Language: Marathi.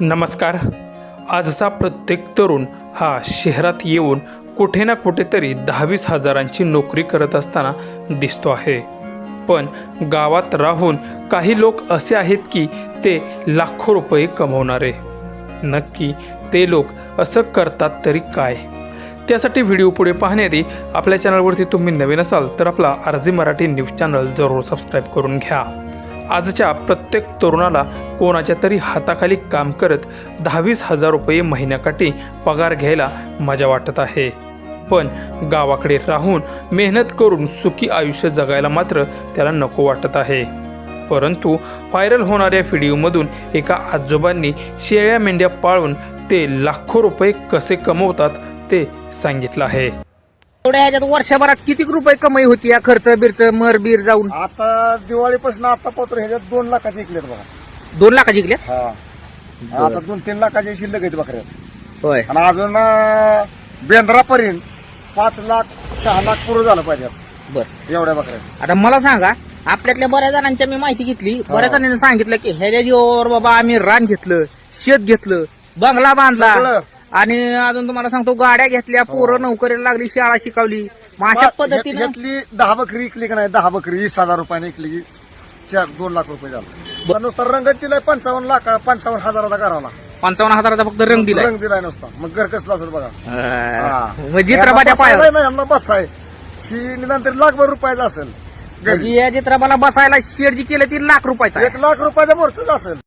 नमस्कार. आजचा प्रत्येक तरुण हा शहरात येऊन कुठे ना कुठेतरी दहावीस हजारांची नोकरी करत असताना दिसतो आहे. पण गावात राहून काही लोक असे आहेत की ते लाखो रुपये कमवणारे. नक्की ते लोक असं करतात तरी काय? त्यासाठी व्हिडिओ पुढे पाहण्याआधी आपल्या चॅनलवरती तुम्ही नवीन असाल तर आपला आरजी मराठी न्यूज चॅनल जरूर सबस्क्राईब करून घ्या. आजच्या प्रत्येक तरुणाला कोणाच्या तरी हाताखाली काम करत दहावीस हजार रुपये महिन्याकाठी पगार घ्यायला मजा वाटत आहे. पण गावाकडे राहून मेहनत करून सुखी आयुष्य जगायला मात्र त्याला नको वाटत आहे. परंतु व्हायरल होणाऱ्या व्हिडिओमधून एका आजोबांनी शेळ्या मेंढ्या पाळून ते लाखो रुपये कसे कमवतात ते सांगितलं आहे. एवढ्या ह्याच्यात वर्षभरात किती रुपये कमाई होती या खर्च बिरच मर बीर जाऊन? आता दिवाळीपासून आता पत्र ह्याच्यात दोन लाखाचे ऐकलेत बघा. दोन लाखा जिंकल्या हा. आता दोन तीन लाखाचे शिल्लक आहेत बकऱ्या होय. आणि अजून अं, बेंद्रापर्यंत पाच लाख सहा लाख पुरं झालं पाहिजे. बर. एवढ्या बकऱ्या आता मला सांगा आपल्यातल्या बऱ्याच जणांच्या मी माहिती घेतली. बऱ्याच जणांनी सांगितलं की ह्याच्या जीवावर बाबा आम्ही रान घेतलं शेत घेतलं बंगला बांधला. सगळं. आणि अजून तुम्हाला सांगतो गाड्या घेतल्या पोरं नोकरीला लागली शाळा शिकवली. मग अशा पद्धतीनं ह्यातली दहा बकरी इकली का नाही? दहा बकरी वीस हजार रुपयाने इकली. चार दोन लाख रुपये झालं. नुसता रंगत दिलाय पंचावन्न लाख पंचावन्न हजाराचा घराला. पंचावन्न हजाराचा फक्त रंग दिलाय. रंग दिलाय नुसता. मग घर कसलं असेल बघा. जित्राबाच्या पायावर. नाही बस आहे ही निदान तरी लाखभर रुपयाचं असेल. या जित्राबाला बसायला शेड जी केलं ती लाख रुपयाचा. एक लाख रुपयाच्या मोठच असेल.